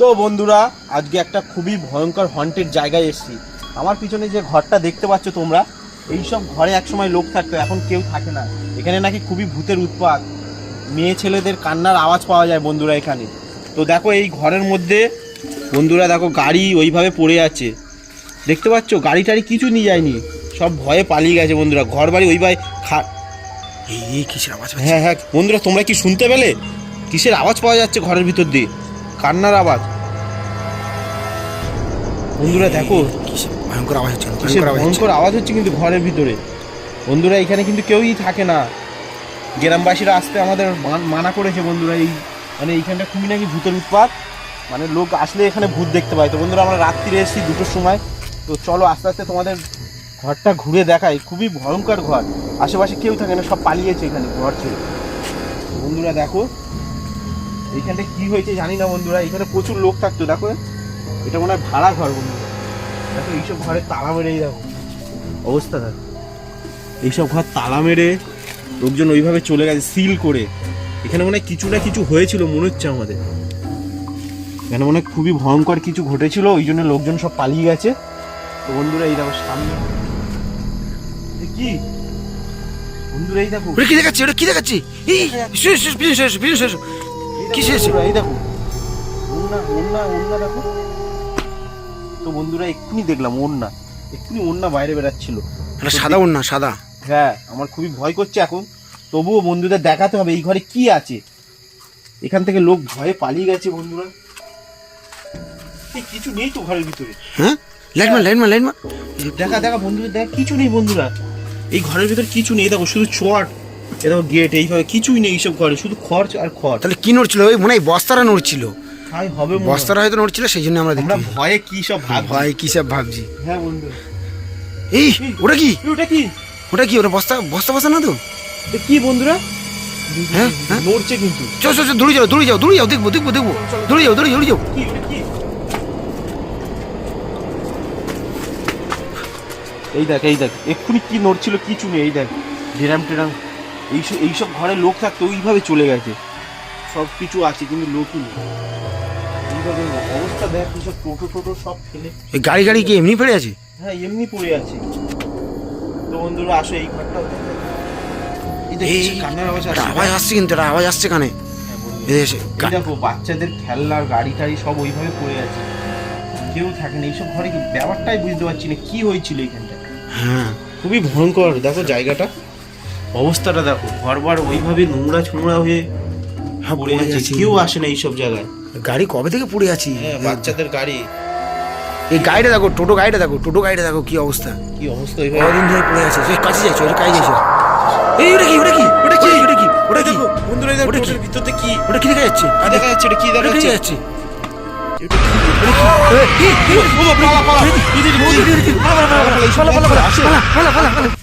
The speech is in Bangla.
তো বন্ধুরা আজকে একটা খুবই ভয়ঙ্কর হন্টেড জায়গায় এসেছি। আমার পিছনে যে ঘরটা দেখতে পাচ্ছ তোমরা এই সব ঘরে একসময় লোক থাকতো এখন কেউ থাকে না। এখানে নাকি খুবই ভূতের উৎপাত। মেয়ে ছেলেদের কান্নার আওয়াজ পাওয়া যায় বন্ধুরা এখানে। তো দেখো এই ঘরের মধ্যে বন্ধুরা দেখো গাড়ি ওইভাবে পড়ে আছে। দেখতে পাচ্ছ গাড়ি টাড়ি কিছু নিয়ে যায়নি। সব ভয়ে পালিয়ে গেছে বন্ধুরা। ঘর বাড়ি ওইভাবে খা এই এই কিসের আওয়াজ হ্যাঁ হ্যাঁ বন্ধুরা তোমরা কি শুনতে পেলে? কিসের আওয়াজ পাওয়া যাচ্ছে ঘরের ভিতর দিয়ে? কান্নার আওয়াজ। বন্ধুরা দেখো ভয়ঙ্কর আওয়াজ হচ্ছে। ভয়ঙ্কর আওয়াজ হচ্ছে কিন্তু ঘরের ভিতরে। বন্ধুরা এখানে কিন্তু কেউই থাকে না। গ্রামবাসীরা আসতে আমাদের মান- মানা করেছে বন্ধুরা এই মানে এইখানটা খুবই নাকি ভূতের উৎপাত। মানে লোক আসলে এখানে ভূত দেখতে পায়। তো বন্ধুরা আমরা রাত্রিরে এসেছি দুটোর সময়। তো চলো আস্তে আস্তে তোমাদের ঘরটা ঘুরে দেখাই। খুবই ভয়ঙ্কর ঘর। আশেপাশে কেউ থাকে না সব পালিয়েছে এখানে ঘর ছেড়ে। বন্ধুরা দেখো এইখানটা কি হয়েছে জানি না বন্ধুরা এখানে প্রচুর লোক থাকতো দেখো। এটা মনে হয় ভাড়া ঘর বন্ধুরা। দেখো এইসব ঘরে তালা মেরেই দেখো। অবস্থা দেখো। এইসব ঘর তালা মেরে লোকজন ওইভাবে চলে গেছে সিল করে। এখানে মনে হয় কিছু না কিছু হয়েছিল মনে হচ্ছে আমাদের। এখানে মনে হয় খুবই ভয়ঙ্কর কিছু ঘটেছিল ওই জন্য লোকজন সব পালিয়ে গেছে। তো বন্ধুরা এই দেখো সামনে। কি? বন্ধুরা এই দেখো। কি দেখাচ্ছি? ওটা কি দেখাচ্ছি? এই শুয়ে শুয়ে পিছনে শুয়ে শুয়ে, শুয়ে শুয়ে। এই দেখো কিসে এই দেখো। ওন্না ওন্না ওন্না দেখো। তো বন্ধুরা এক্ষুনি দেখলাম ওন্না এক্ষুনি ওন্না বাইরে বেরাচ্ছিল। একটা সাদা ওড়না সাদা? হ্যাঁ আমার খুবই ভয় করছে এখন। তবুও বন্ধুদের দেখাতে হবে এই ঘরে কি আছে? এখান থেকে লোক ভয়ে পালিয়ে গেছে বন্ধুরা। এই কিছু নেই তো ঘরের ভিতরে। হ্যাঁ? লাইট মার লাইট মার লাইট মার। দেখা দেখা বন্ধুদের দেখা কিছু নেই বন্ধুরা। এই ঘরের ভিতরে কিছু নেই দেখো শুধু চট। এ দেখো গেট এইভাবে কিছুই নেই এইসব ঘরে শুধু খরচ আর খড় তাহলে কি নড়ছিল? ওই মনে হয় বস্তারা নড়ছিল। তাই হবে মনে হয়। বস্তারা হয়তো নড়ছিল সেই জন্য আমরা আমরা দেখি। ভয়ে কি সব ভাব ভয় কি সব ভাবছি? হ্যাঁ বন্ধু। এই ওটা কি? এই ওটা কি? ওটা কি? ওটা বস্তা বস্তা বস্তা না তো? কি বন্ধুরা? হ্যাঁ, হ্যাঁ। নড়ছে কিন্তু। চল চল চল দৌড়ে যাও দৌড়ে যাও দৌড়ে যাও দেখব দেখব দেখব। দৌড়ে যাও দৌড়ে দৌড়ে যাও। কি ওটা কি? এই দেখ এই দেখ এক্ষুনি কি নড়ছিল কিছু নেই এই দেখ। ডেরাম টেরাম এইসব এইসব ঘরে লোক থাকতো ওইভাবে চলে গেছে। সব কিছু আছে কিন্তু লোকই নেই। এইভাবে অবস্থা দেখ এইসব টোটো টোটো সব ফেলে। এই গাড়ি গাড়ি কি এমনি পড়ে আছে? হ্যাঁ এমনি পড়ে আছে। তো বন্ধুরা আসো এই ঘরটা এই এই আওয়াজ আসছে। আওয়াজ আসছে কিন্তু আওয়াজ আসছে কানে। হ্যাঁ। এই এই দেখো বাচ্চাদের খেলনার গাড়ি টাড়ি সব ওইভাবে পড়ে আছে। কেউ থাকে না এইসব ঘরে কি ব্যাপারটাই বুঝতে পারছি না কি হয়েছিল এখানটা হ্যাঁ। খুবই ভয়ঙ্কর দেখো জায়গাটা। অবস্থাটা দেখো ঘরবার ওইভাবে নোংরা ছোংরা হয়ে হ্যাঁ পড়ে আছে কেউ আসে না এইসব জায়গায় গাড়ি কবে থেকে পড়ে আছি হ্যাঁ বাচ্চাদের গাড়ি এই গাড়িটা দেখো টোটো গাড়িটা দেখো টোটো গাড়িটা দেখো কি অবস্থা কি অবস্থা কদিন ধরে পড়ে আছে সেই কাছে যাইছো ওটা কাছে যাইছো এই ওটা কি ওটা কি ওটা কি ওটা কি ওটা কি বন্ধুরা এই দেখো ওটা কি? কি ওটা কি দেখা যাচ্ছে আর দেখা যাচ্ছে এটা কি দেখা ওটা কি যাচ্ছে যাচ্ছে এটা কি? এই, এই, এই, ও বাবা, পালা, পালা। এই, এই, এই, এই, এই, এই, এই, পালা, পালা, পালা, পালা, পালা, পালা, পালা, পালা, পালা, পালা।